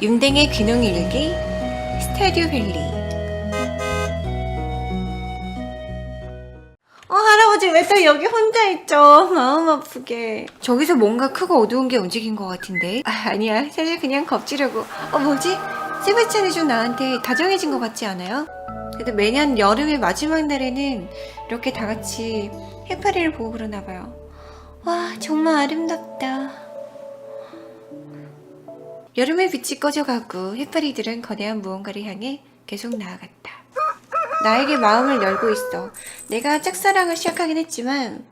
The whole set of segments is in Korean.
윤댕의 귀농 일기 스타듀 밸리. 어 할아버지 왜 또 여기 혼자 있죠? 마음 아프게. 저기서 뭔가 크고 어두운 게 움직인 것 같은데? 아, 아니야. 사실 그냥 겁지려고. 어 뭐지? 세바스찬이 좀 나한테. 다정해진 것 같지 않아요? 그래도 매년 여름의 마지막 날에는 이렇게 다 같이 해파리를 보고 그러나 봐요. 와 정말 아름답다 여름의 빛이 꺼져가고 해파리들은 거대한 무언가를 향해 계속 나아갔다. 나에게 마음을 열고 있어. 내가 짝사랑을 시작하긴 했지만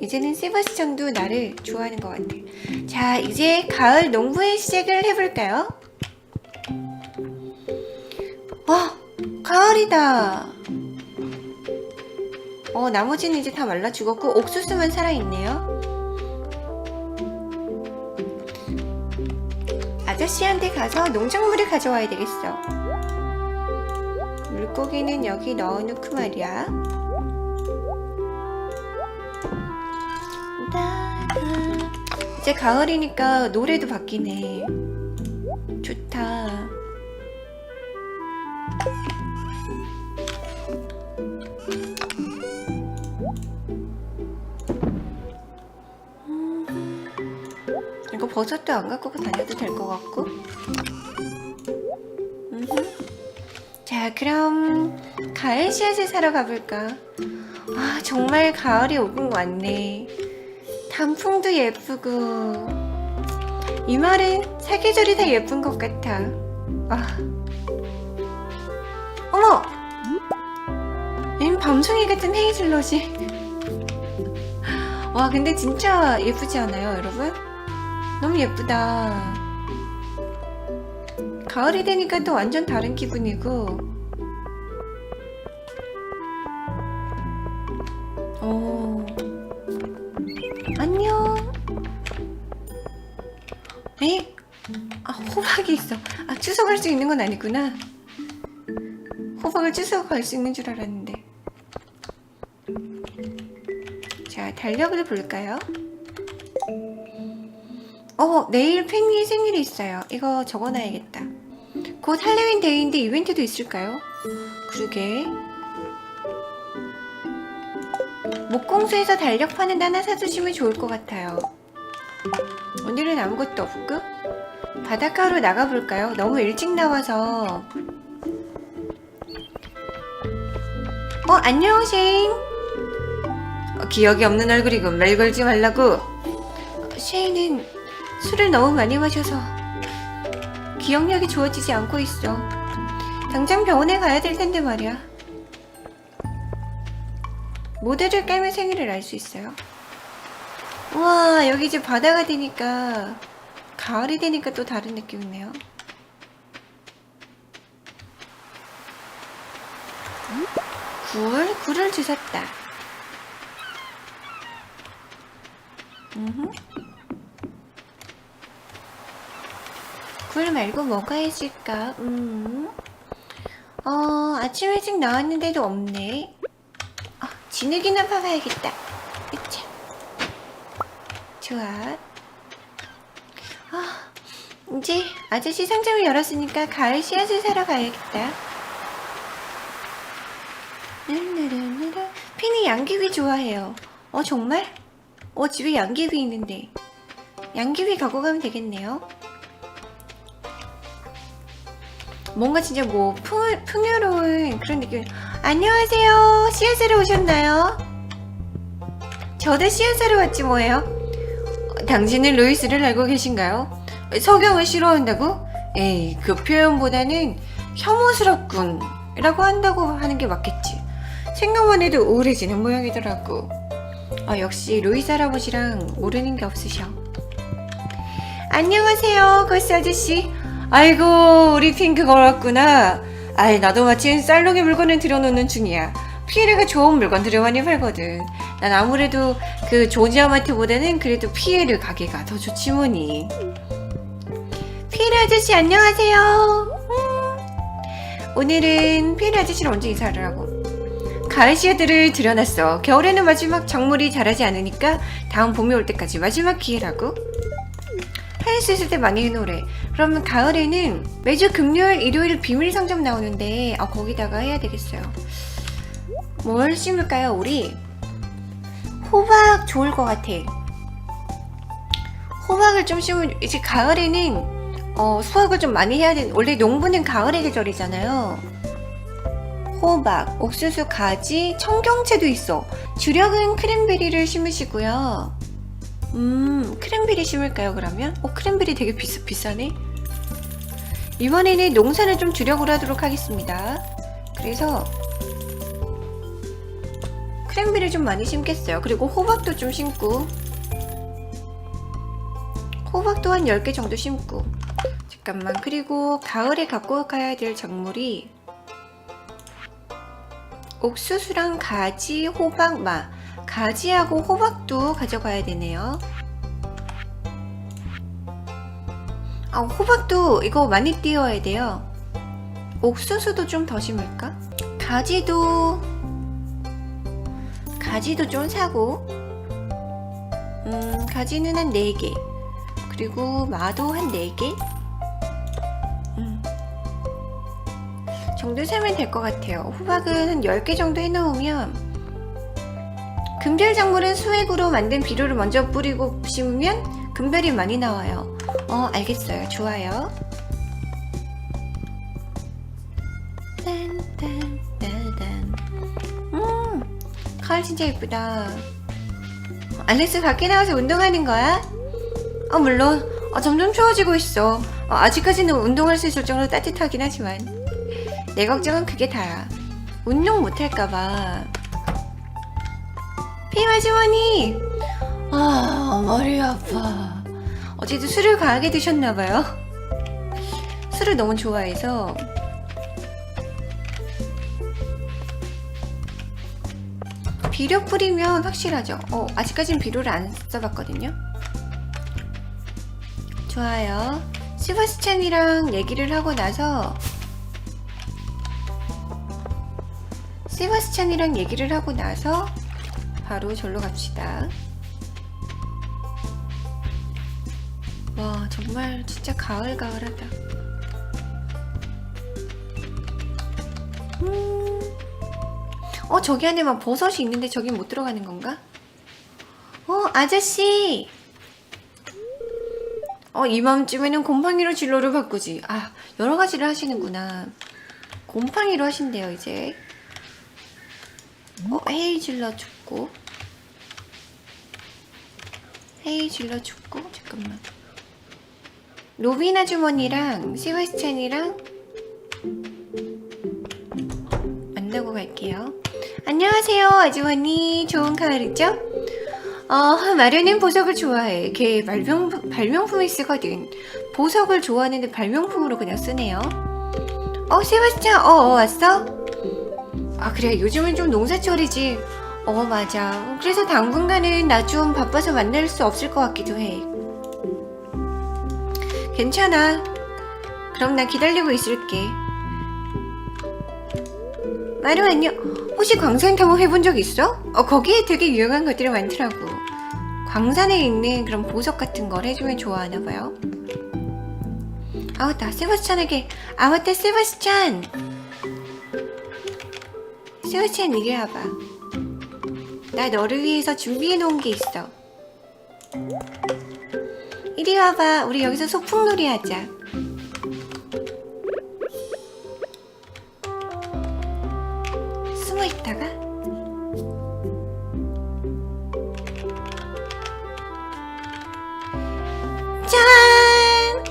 이제는 세바스찬도 나를 좋아하는 것 같아. 자, 이제 가을 농부의 시작을 해볼까요? 와, 가을이다. 어, 나머지는 이제 다 말라 죽었고 옥수수만 살아있네요. 아저씨한테 가서 농작물을 가져와야 되겠어. 물고기는 여기 넣어놓고 말이야. 이제 가을이니까 노래도 바뀌네. 버섯도 안 갖고 다녀도 될 것 같고. 자, 그럼 가을 씨앗을 사러 가볼까? 아, 정말 가을이 오군 왔네. 단풍도 예쁘고 이 말은 사계절이 다 예쁜 것 같아. 아, 어머, 웬 밤송이 같은 헤이즐넛이. 와, 근데 진짜 예쁘지 않아요, 여러분? 너무 예쁘다. 가을이 되니까 또 완전 다른 기분이고. 오. 안녕. 에? 아, 호박이 있어. 아, 추석할 수 있는 건 아니구나. 호박을 추석할 수 있는 줄 알았는데. 자, 달력을 볼까요? 어, 내일 팬이 생일이 있어요. 이거 적어놔야겠다. 곧 할로윈 데이인데 이벤트도 있을까요? 그러게. 목공소에서 달력판을 하나 사주시면 좋을 것 같아요. 오늘은 아무것도 없고 바닷가로 나가볼까요? 너무 일찍 나와서 어 안녕 쉐인 어, 기억이 없는 얼굴이고 말 걸지 말라고 어, 쉐인은 술을 너무 많이 마셔서 기억력이 좋아지지 않고 있어 당장 병원에 가야 될 텐데 말이야 모델을 깔면 생일을 알 수 있어요. 우와, 여기 이제 바다가 되니까, 가을이 되니까 또 다른 느낌이네요. 굴? 굴을 주셨다. 음흠. 굴 말고 뭐가 있을까? 음. 어, 아침 일찍 나왔는데도 없네. 아, 진흙이나 파봐야겠다. 으차. 좋아. 아, 이제 아저씨 상점을 열었으니까 가을 씨앗을 사러 가야겠다. 르르르르르. 핀이 양귀비 좋아해요. 어, 정말? 어, 집에 양귀비 있는데. 양귀비 갖고 가면 되겠네요. 뭔가 진짜 뭐 풍, 풍요로운 그런 느낌. 안녕하세요. 씨앗사러 오셨나요? 저도 씨앗사러 왔지 뭐예요. 어, 당신은 루이스를 알고 계신가요? 석영을 싫어한다고? 에이, 그 표현보다는 혐오스럽군. 라고 한다고 하는 게 맞겠지. 생각만 해도 우울해지는 모양이더라고. 아, 역시 루이스 할아버지랑 모르는 게 없으셔. 안녕하세요, 거스 아저씨. 아이고, 우리 핑크 걸었구나. 아이, 나도 마침 쌀롱이 물건을 들여놓는 중이야. 피에르가 좋은 물건들을 많이 팔거든. 난 아무래도 그 조지아마트보다는 그래도 피에르 가게가 더 좋지 뭐니. 피에르 아저씨 안녕하세요. 음. 오늘은 피에르 아저씨랑 언제 인사를 하고? 가을 씨앗들을 들여놨어. 겨울에는 마지막 작물이 자라지 않으니까 다음 봄이 올 때까지 마지막 기회라고. 할수 있을 때 많이 해놓으래. 그러면 가을에는 매주 금요일, 일요일 비밀 상점 나오는데 아 거기다가 해야 되겠어요. 뭘 심을까요, 우리? 호박 좋을 것 같아. 호박을 좀 심으면 이제 가을에는 어, 수확을 좀 많이 해야 되는 원래 농부는 가을의 계절이잖아요. 호박, 옥수수, 가지, 청경채도 있어. 주력은 크랜베리를 심으시고요. 음, 크랜베리 심을까요, 그러면? 어, 크랜베리 되게 비싸, 비싸네? 이번에는 농사를 좀 주력으로 하도록 하겠습니다. 그래서, 크랜베리 좀 많이 심겠어요. 그리고 호박도 좀 심고, 호박도 한 10개 정도 심고. 잠깐만, 그리고 가을에 갖고 가야 될 작물이, 옥수수랑 가지, 호박, 마. 가지하고 호박도 가져가야 되네요. 아, 호박도 이거 많이 띄워야 돼요. 옥수수도 좀 더 심을까? 가지도 가지도 좀 사고 음, 가지는 한 4개 그리고 마도 한 4개 음. 정도 사면 될 것 같아요. 호박은 한 10개 정도 해놓으면 금별 작물은 수액으로 만든 비료를 먼저 뿌리고 심으면 금별이 많이 나와요. 어, 알겠어요. 좋아요. 딴딴따단. 음, 가을 진짜 예쁘다. 알렉스 밖에 나와서 운동하는 거야? 아, 물론. 아, 점점 추워지고 있어. 아, 아직까지는 운동할 수 있을 정도로 따뜻하긴 하지만. 내 걱정은 그게 다야. 운동 못할까봐. 피 아주머니! 아, 머리 아파. 어제도 술을 과하게 드셨나봐요. 술을 너무 좋아해서. 비료 뿌리면 확실하죠. 어, 아직까진 비료를 안 써봤거든요. 좋아요. 세바스찬이랑 얘기를 하고 나서 세바스찬이랑 얘기를 하고 나서 바로 절로 갑시다. 와, 정말 진짜 가을가을하다. 음. 어, 저기 안에 막 버섯이 있는데 저기 못 들어가는 건가? 어, 아저씨! 어, 이맘쯤에는 곰팡이로 진로를 바꾸지. 아, 여러 가지를 하시는구나. 곰팡이로 하신대요, 이제. 어, 헤이즐넛 죽고. 헤이즐넛 죽고. 잠깐만. 로빈 아주머니랑 세바스찬이랑 만나고 갈게요. 안녕하세요, 아주머니. 좋은 가을이죠? 어, 마련은 보석을 좋아해. 걔 발명, 발명품을 쓰거든. 보석을 좋아하는데 발명품으로 그냥 쓰네요. 어, 세바스찬, 어, 어, 왔어? 아, 그래. 요즘은 좀 농사철이지. 어, 맞아. 그래서 당분간은 나 좀 바빠서 만날 수 없을 것 같기도 해. 괜찮아. 그럼 나 기다리고 있을게. 마루 안녕. 혹시 광산 탐험 해본 적 있어? 어, 거기에 되게 유용한 것들이 많더라고. 광산에 있는 그런 보석 같은 걸 해주면 좋아하나 봐요. 아우, 나 세바스찬에게. 아, 맞다, 세바스찬. 세바스찬, 이리 와봐. 나 너를 위해서 준비해 놓은 게 있어. 이리 와봐. 우리 여기서 소풍놀이 하자. 숨어 있다가 짠!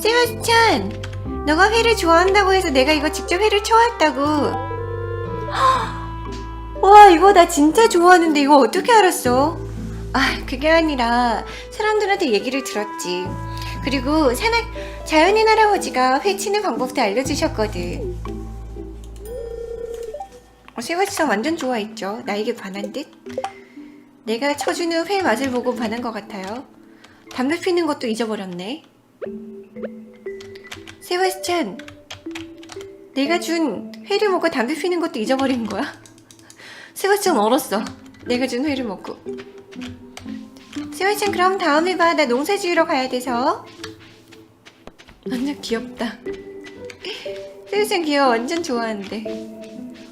세바스찬! 너가 회를 좋아한다고 해서 내가 이거 직접 회를 쳐왔다고. 와, 이거 나 진짜 좋아하는데 이거 어떻게 알았어? 아, 그게 아니라 사람들한테 얘기를 들었지. 그리고 산악, 자연인 할아버지가 회 치는 방법도 알려주셨거든. 어, 세바스찬 완전 좋아했죠. 나에게 반한 듯. 내가 쳐주는 회 맛을 보고 반한 것 같아요. 담배 피는 것도 잊어버렸네. 세바스찬, 내가 준 회를 먹고 담배 피는 것도 잊어버린 거야? 세바스찬 얼었어. 내가 준 회를 먹고. 세바스찬 그럼 다음에 봐. 나 농사 지으러 가야 돼서. 완전 귀엽다. 세유쌤 귀여워. 완전 좋아하는데.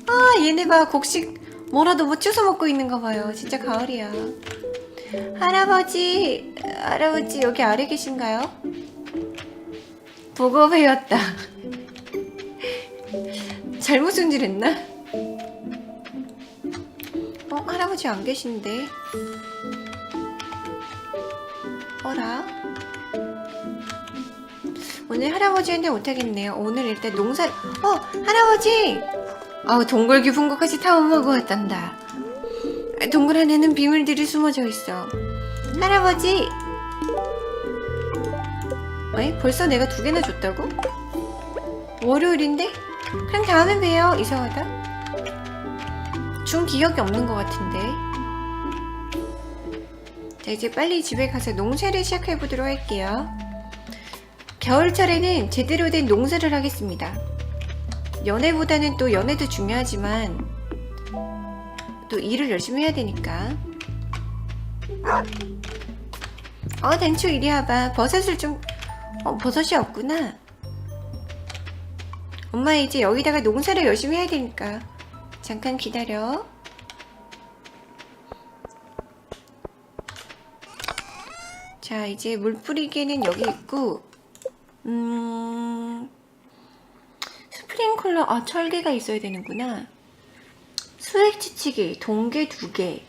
아, 얘네 봐. 곡식 뭐라도 못 주워 먹고 있는 거 봐요. 진짜 가을이야. 할아버지, 할아버지 여기 아래 계신가요? 보고 배웠다. 잘못 손질했나? 어, 할아버지 안 계신데. 어라? 오늘 할아버지한테 못하겠네요. 오늘 일단 농사, 어, 할아버지! 아우, 동굴 깊은 곳까지 탐험하고 왔단다. 동굴 안에는 비밀들이 숨어져 있어. 할아버지! 에? 벌써 내가 두 개나 줬다고? 월요일인데? 그럼 다음에 봬요. 이상하다. 준 기억이 없는 것 같은데. 자, 이제 빨리 집에 가서 농사를 시작해 보도록 할게요. 겨울철에는 제대로 된 농사를 하겠습니다. 연애보다는 또 연애도 중요하지만 또 일을 열심히 해야 되니까. 어, 단추 이리 와봐. 버섯을 좀, 어, 버섯이 없구나. 엄마 이제 여기다가 농사를 열심히 해야 되니까. 잠깐 기다려. 자, 이제 물 뿌리개는 여기 있고, 음, 스프링클러, 아, 철개가 있어야 되는구나. 수액 치치기, 동계 두 개.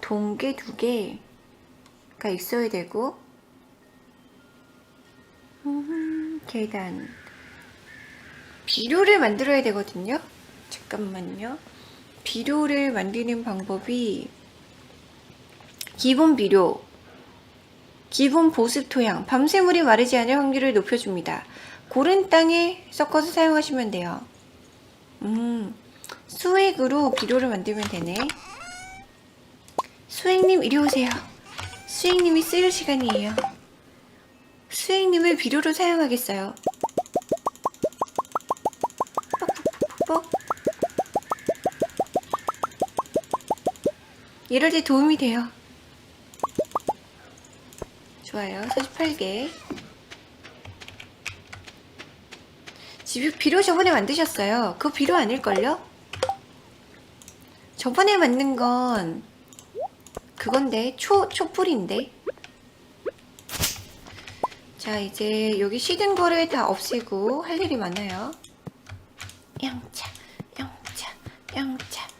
동계 두 개가 있어야 되고, 음, 계단. 비료를 만들어야 되거든요. 잠깐만요. 비료를 만드는 방법이 기본 비료, 기본 보습 토양, 밤새 물이 마르지 않을 확률을 높여줍니다. 고른 땅에 섞어서 사용하시면 돼요. 음, 수액으로 비료를 만들면 되네. 수액님 이리 오세요. 수액님이 쓸 시간이에요. 수액님을 비료로 사용하겠어요. 이럴 때 도움이 돼요. 좋아요. 48개. 집이 비료 저번에 만드셨어요. 그거 비료 아닐걸요? 저번에 만든 건 그건데 초 촛불인데. 자 이제 여기 시든 거를 다 없애고 할 일이 많아요. 영차, 영차, 영차.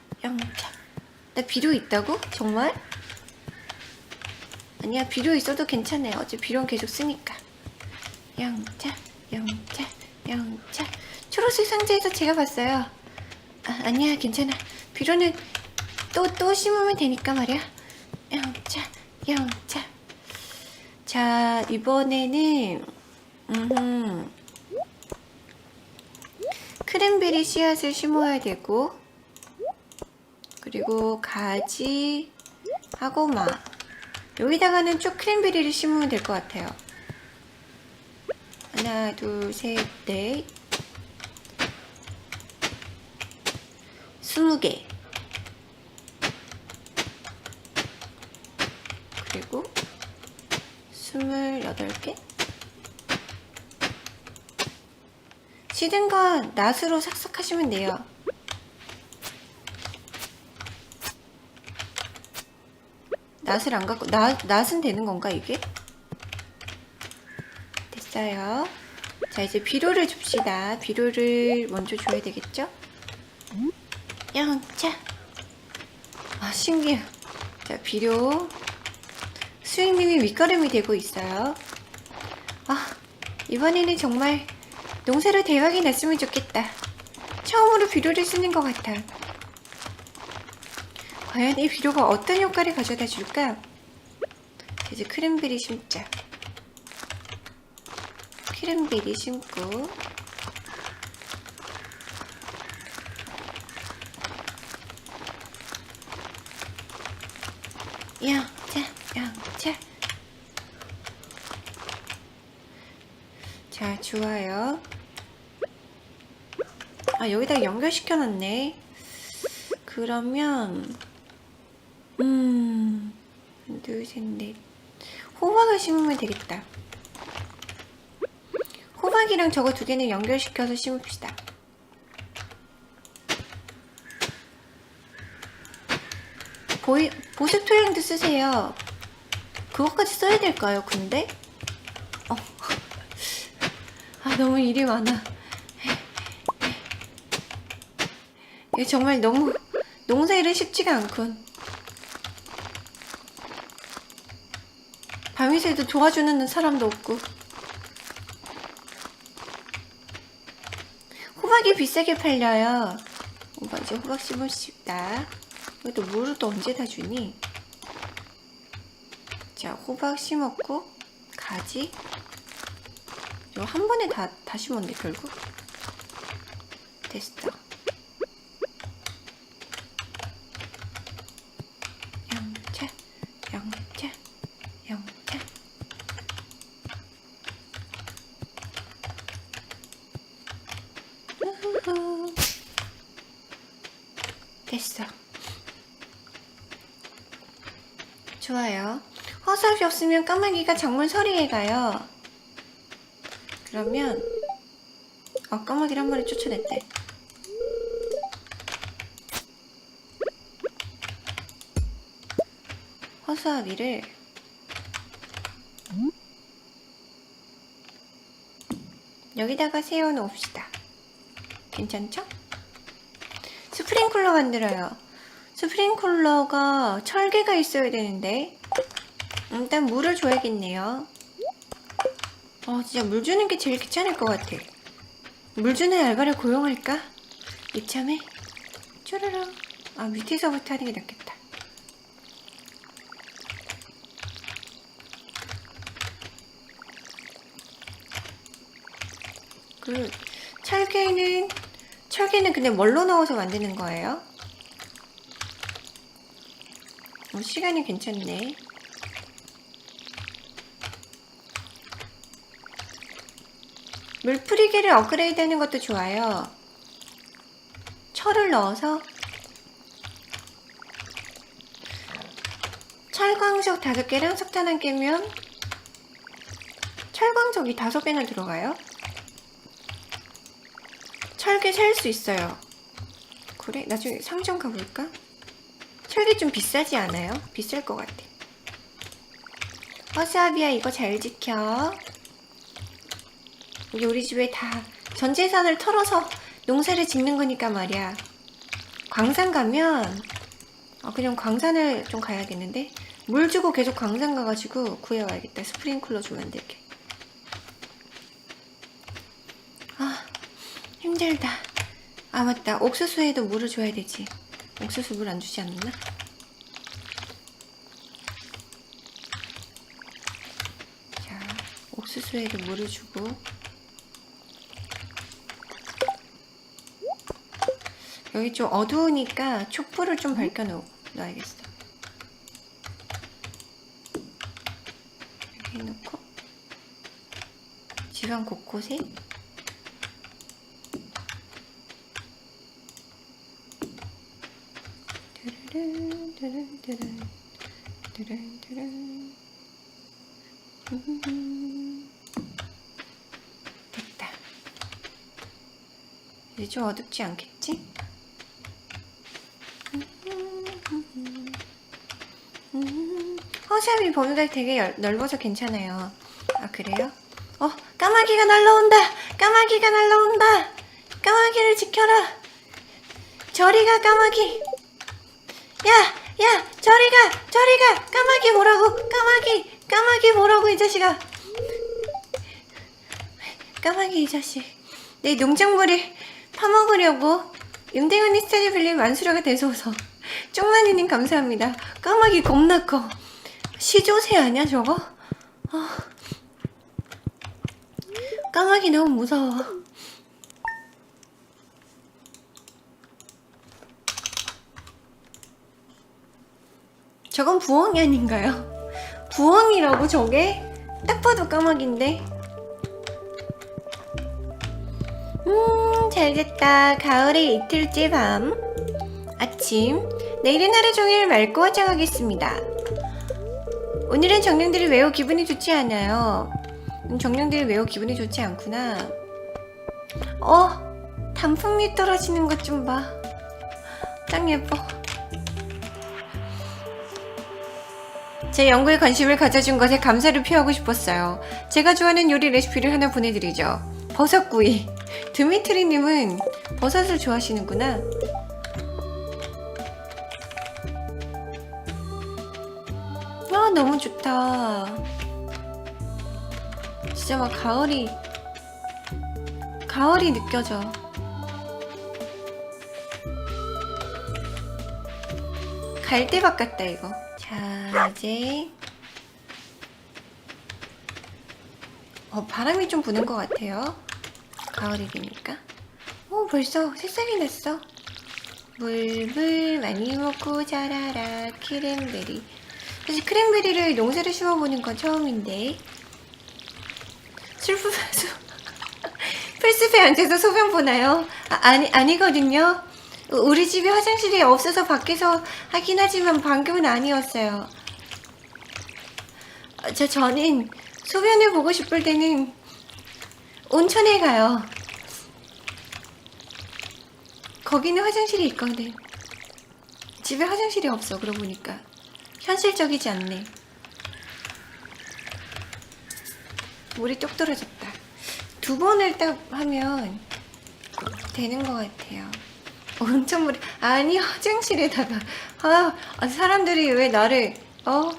나 비료 있다고? 정말? 아니야 비료 있어도 괜찮아요. 어제 비료는 계속 쓰니까. 영차, 영차, 영차. 초록색 상자에서 제가 봤어요. 아, 아니야 괜찮아. 비료는 또 또 심으면 되니까 말이야. 영차, 영차. 자 이번에는 음 크랜베리 씨앗을 심어야 되고 그리고 가지 하고 마 여기다가는 쭉 크랜베리를 심으면 될 것 같아요. 하나, 둘, 셋, 넷. 스무 개. 그리고 스물여덟 개. 시든 건 낫으로 삭삭 하시면 돼요. 낫을 안 갖고 낫, 낫은 되는 건가 이게? 됐어요. 자 이제 비료를 줍시다. 비료를 먼저 줘야 되겠죠? 영차. 아 신기해. 자 비료. 수익님이 밑거름이 되고 있어요. 아 이번에는 정말 농사로 대박이 났으면 좋겠다. 처음으로 비료를 쓰는 것 같아. 과연 이 비료가 어떤 효과를 가져다 줄까? 이제 크랜베리 심자. 크랜베리 심고 영차 영차 자 좋아요 아 여기다 연결시켜 놨네 그러면 음, 둘, 셋, 넷. 호박을 심으면 되겠다. 호박이랑 저거 두 개는 연결시켜서 심읍시다. 보이, 보습 토양도 쓰세요. 그것까지 써야 될까요, 근데? 어. 아, 너무 일이 많아. 정말 너무 농사일은 쉽지가 않군. 밤이새도 도와주는 사람도 없고. 호박이 비싸게 팔려요. 오빠 이제 호박 심읍시다. 이것도 물을 또 언제 다 주니? 자, 호박 심었고, 가지. 이거 한 번에 다, 다 심었네, 결국. 됐어. 양차, 양차, 양차. 우후후. 됐어. 좋아요. 허수아비 없으면 까마귀가 작물 서리에 가요. 그러면 어 까마귀를 한 마리 쫓아냈대. 허수아비를 여기다가 세워놓읍시다. 괜찮죠? 스프링쿨러 만들어요. 스프링쿨러가 철개가 있어야 되는데 일단 물을 줘야겠네요. 어 진짜 물 주는 게 제일 귀찮을 것 같아. 물 주는 알바를 고용할까? 이참에 쪼르릉 아 밑에서부터 하는 게 낫겠다. 그 철개는 철개는 근데 뭘로 넣어서 만드는 거예요? 어, 시간이 괜찮네. 물풀이기를 업그레이드 하는 것도 좋아요. 철을 넣어서 철광석 다섯 개랑 석탄 한 개면 철광석이 다섯 개나 들어가요? 철개 살 수 있어요. 그래? 나중에 상점 가볼까? 철개 좀 비싸지 않아요? 비쌀 것 같아. 허수아비야 이거 잘 지켜. 이게 우리 집에 다 전 재산을 털어서 농사를 짓는 거니까 말이야. 광산 가면 아 그냥 광산을 좀 가야겠는데 물 주고 계속 광산 가가지고 구해와야겠다. 스프링클러 좀 만들게. 아 힘들다. 아 맞다. 옥수수에도 물을 줘야 되지. 옥수수 물 안 주지 않나? 자, 옥수수에도 물을 주고 여기 좀 어두우니까 촛불을 좀 밝혀 놓, 놔야겠어. 이렇게 해놓고 집안 곳곳에 드르릉 드르릉 음. 됐다. 이제 좀 어둡지 않겠지? 음, 허샵이 범위가 되게 열- 넓어서 괜찮아요. 아 그래요? 어 까마귀가 날라온다. 까마귀가 날라온다. 까마귀를 지켜라. 저리가 까마귀. 야, 야, 저리 가, 저리 가. 까마귀 뭐라고? 까마귀, 까마귀 뭐라고 이 자식아. 까마귀 이 자식. 내 농작물을 파먹으려고 윤대현이 스타일 빌린 만수라가 돼서서 쪽만이님 감사합니다. 까마귀 겁나 커. 시조새 아니야 저거? 아. 까마귀 너무 무서워. 저건 부엉이 아닌가요? 부엉이라고 저게? 딱 봐도 까마귀인데. 음, 잘 됐다. 가을의 이틀째 밤. 아침. 내일은 하루 종일 맑고 화창하겠습니다. 오늘은 정령들이 매우 기분이 좋지 않아요. 음, 정령들이 매우 기분이 좋지 않구나. 어, 단풍잎 떨어지는 것 좀 봐. 짱 예뻐. 제 연구에 관심을 가져준 것에 감사를 표하고 싶었어요. 제가 좋아하는 요리 레시피를 하나 보내드리죠. 버섯구이. 드미트리님은 버섯을 좋아하시는구나. 아, 너무 좋다. 진짜 막 가을이, 가을이 느껴져. 갈대밭 같다, 이거. 자, 이제. 어, 바람이 좀 부는 것 같아요. 가을이 되니까. 오, 벌써 새싹이 났어. 물물 많이 먹고 자라라, 크랜베리. 사실 크랜베리를 농사를 심어보는 건 처음인데. 슬프면서. 풀숲에 앉아서 소변 보나요? 아, 아니, 아니거든요. 우리 집에 화장실이 없어서 밖에서 하긴 하지만 방금은 아니었어요. 어, 저, 저는 소변을 보고 싶을 때는 온천에 가요. 거기는 화장실이 있거든. 집에 화장실이 없어, 그러고 보니까. 현실적이지 않네. 물이 뚝 떨어졌다. 두 번을 딱 하면 되는 것 같아요. 온천 물이 아니 화장실에다가 아 아, 사람들이 왜 나를 어?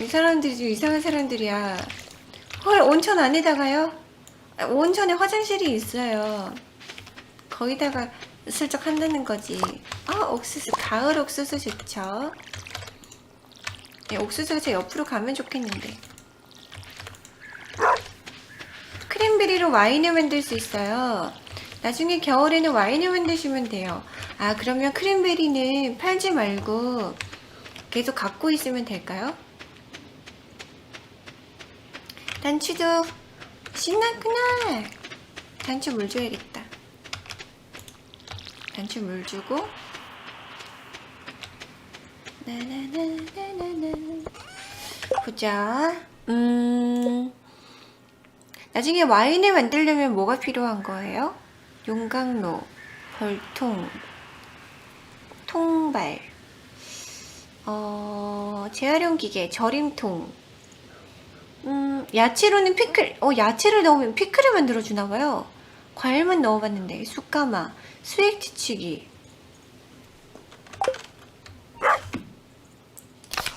이 사람들이 좀 이상한 사람들이야. 헐 온천 안에다가요? 아, 온천에 화장실이 있어요. 거기다가 슬쩍 한다는 거지. 아 옥수수 가을 옥수수 좋죠. 네, 옥수수가 제 옆으로 가면 좋겠는데. 크랜베리로 와인을 만들 수 있어요. 나중에 겨울에는 와인을 만드시면 돼요. 아, 그러면 크랜베리는 팔지 말고 계속 갖고 있으면 될까요? 단추도 신났구나. 단추 물 줘야겠다. 단추 물 주고. 보자. 음. 나중에 와인을 만들려면 뭐가 필요한 거예요? 용광로, 벌통, 통발, 어, 재활용 기계, 절임통. 음, 야채로는 피클, 어, 야채를 넣으면 피클을 만들어주나 봐요. 과일만 넣어봤는데, 숯가마, 수액 치치기.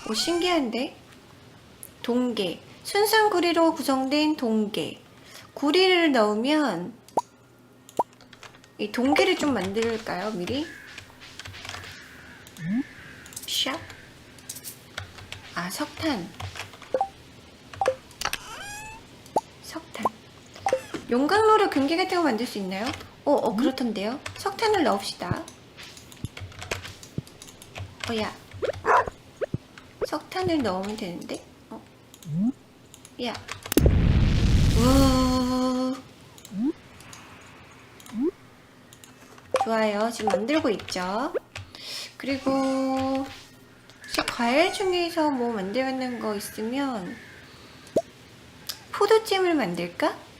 오, 신기한데? 동계. 순수한 구리로 구성된 동계. 구리를 넣으면 이 동계를 좀 만들까요, 미리? 샵. 아. 석탄. 용광로로 금괴 같은 거 만들 수 있나요? 어, 어, 그렇던데요. 석탄을 넣읍시다. 어, 야. 석탄을 넣으면 되는데? 어? 야. 우. 좋아요. 지금 만들고 있죠. 그리고 혹시 과일 중에서 뭐 만들는 거 있으면 포도잼을 만들까?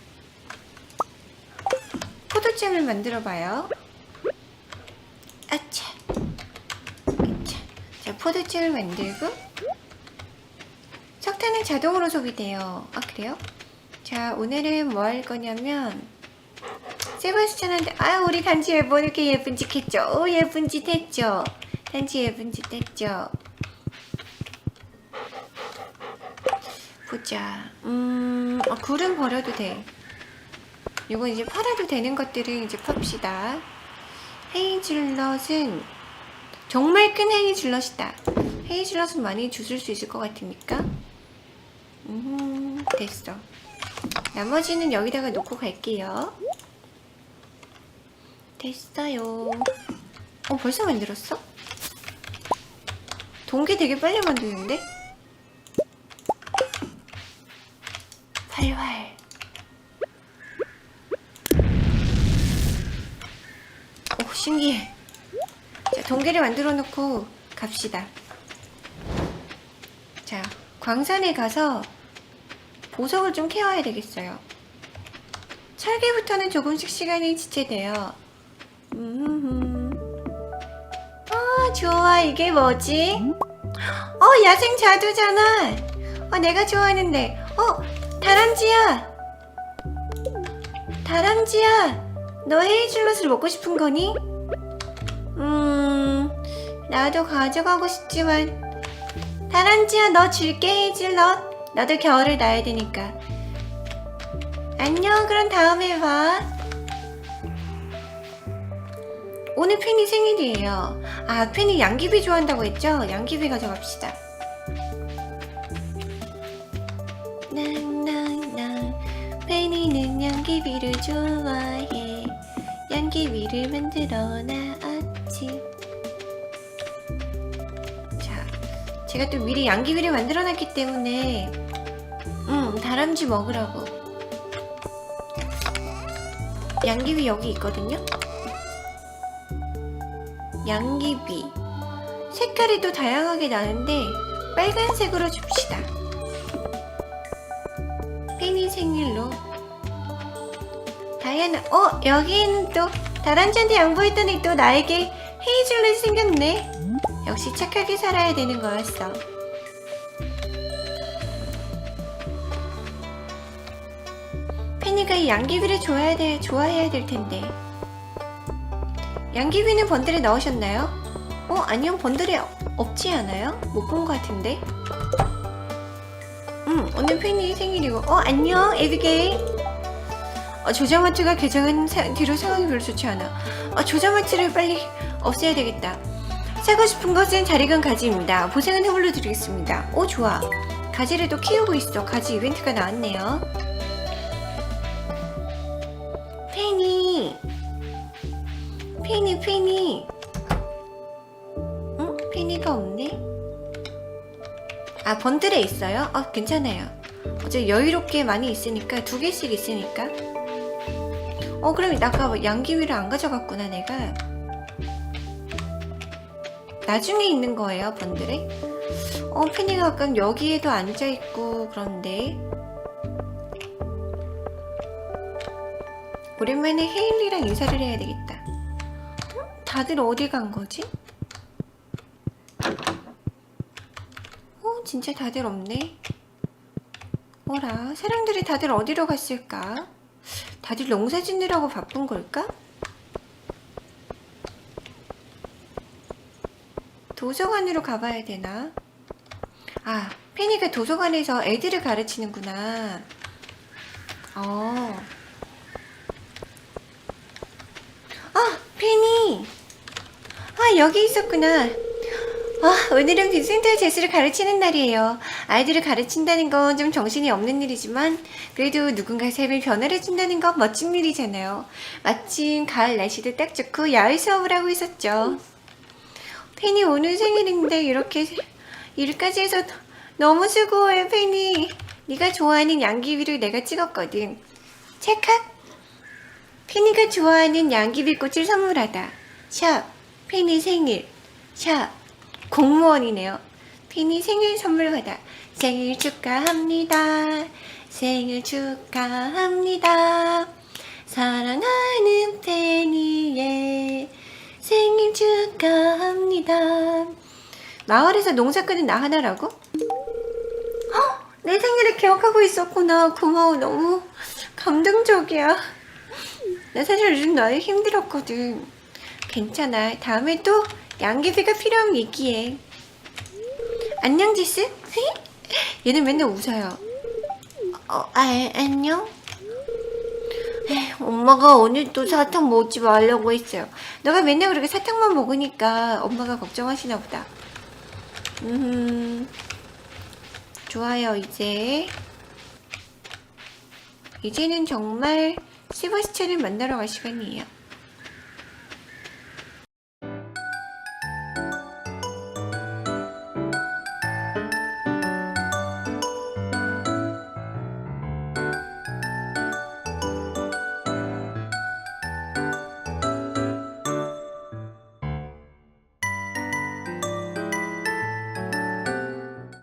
포도잼을 만들어 봐요. 아차. 아차. 자, 포도잼을 만들고 석탄은 자동으로 소비돼요. 아, 그래요? 자, 오늘은 뭐 할 거냐면, 세바스찬한테, 아, 우리 단지 앨범 이렇게 예쁜 짓 했죠? 오, 예쁜 짓 했죠? 단지 예쁜 짓 했죠? 보자. 음, 어, 굴은 버려도 돼. 이거 이제 팔아도 되는 것들은 이제 팝시다. 헤이즐넛은 정말 큰 헤이즐넛이다. 헤이즐넛은 많이 주술 수 있을 것 같으니까. 음, 됐어. 나머지는 여기다가 놓고 갈게요. 됐어요. 어, 벌써 만들었어? 동계 되게 빨리 만드는데? 활활. 신기해. 자, 동계를 만들어 놓고 갑시다. 자, 광산에 가서 보석을 좀 캐와야 되겠어요. 설계부터는 조금씩 시간이 지체돼요. 음. 아, 좋아. 이게 뭐지? 어, 야생 자두잖아. 어, 내가 좋아하는데. 어, 다람쥐야. 다람쥐야. 너 헤이즐넛을 먹고 싶은 거니? 음, 나도 가져가고 싶지만. 다람쥐야, 너 줄게, 헤이즐넛. 너도 겨울을 나야 되니까. 안녕, 그럼 다음에 봐. 오늘 팬이 생일이에요. 아, 팬이 양귀비 좋아한다고 했죠? 양귀비 가져갑시다. 나나나 팬이는 양귀비를 좋아해. 양귀비를 만들어 놨지. 자, 제가 또 미리 양귀비를 만들어 놨기 때문에 음, 다람쥐 먹으라고. 양귀비 여기 있거든요. 양귀비 색깔이 또 다양하게 나는데 빨간색으로 줍시다 팬이 생일로 다이아나 어 여기는 또 다람쥐한테 양보했더니 또 나에게 헤이즐넛이 생겼네 역시 착하게 살아야 되는 거였어 팬이가 이 양귀비를 좋아해야, 돼, 좋아해야 될 텐데 양귀비는 번들에 넣으셨나요? 어, 아니요, 번들에 없지 않아요? 못 본 것 같은데? 음, 오늘 팬이 생일이고, 어, 안녕, 에비게일. 어, 조자마트가 개장한 사- 뒤로 상황이 별로 좋지 않아. 어, 조자마트를 빨리 없애야 되겠다. 사고 싶은 것은 자리간 가지입니다. 보상은 해물로 드리겠습니다. 오, 좋아. 가지를 또 키우고 있어. 가지 이벤트가 나왔네요. 팬이. 페니 페니 응? 페니가 없네 아 번들에 있어요? 어 괜찮아요 어제 여유롭게 많이 있으니까 두 개씩 있으니까 어 그럼 아까 양귀비를 안 가져갔구나 내가 나중에 있는 거예요 번들에 어 페니가 약간 여기에도 앉아있고 그런데 오랜만에 헤일리랑 인사를 해야 되겠다 다들 어디 간 거지? 어, 진짜 다들 없네. 어라, 사람들이 다들 어디로 갔을까? 다들 농사 짓느라고 바쁜 걸까? 도서관으로 가봐야 되나? 아, 페니가 도서관에서 애들을 가르치는구나. 어. 아, 페니! 아, 여기 있었구나. 아, 오늘은 빈센트의 제스를 가르치는 날이에요. 아이들을 가르친다는 건 좀 정신이 없는 일이지만, 그래도 누군가 삶을 변화해준다는 건 멋진 일이잖아요. 마침 가을 날씨도 딱 좋고 야외 수업을 하고 있었죠. 페니 오늘 생일인데 이렇게 일까지 해서 너무 수고해, 페니. 네가 좋아하는 양귀비를 내가 찍었거든. 찰칵! 페니가 좋아하는 양귀비 꽃을 선물하다. 샵, 페니 생일. 샵, 공무원이네요. 페니 생일 선물 받아. 생일 축하합니다. 생일 축하합니다. 사랑하는 페니의 생일 축하합니다. 마을에서 농사 끄는 나 하나라고? 헉, 내 생일을 기억하고 있었구나. 고마워. 너무 감동적이야. 나 사실 요즘 너무 힘들었거든. 괜찮아. 다음에 또 양귀비가 필요하면 얘기해. 안녕, 지스? 얘는 맨날 웃어요. 어, 아, 안녕? 에이, 엄마가 오늘 또 사탕 먹지 말라고 했어요. 너가 맨날 그렇게 사탕만 먹으니까 엄마가 걱정하시나 보다. 음, 좋아요, 이제. 이제는 정말 세바스찬을 만나러 갈 시간이에요.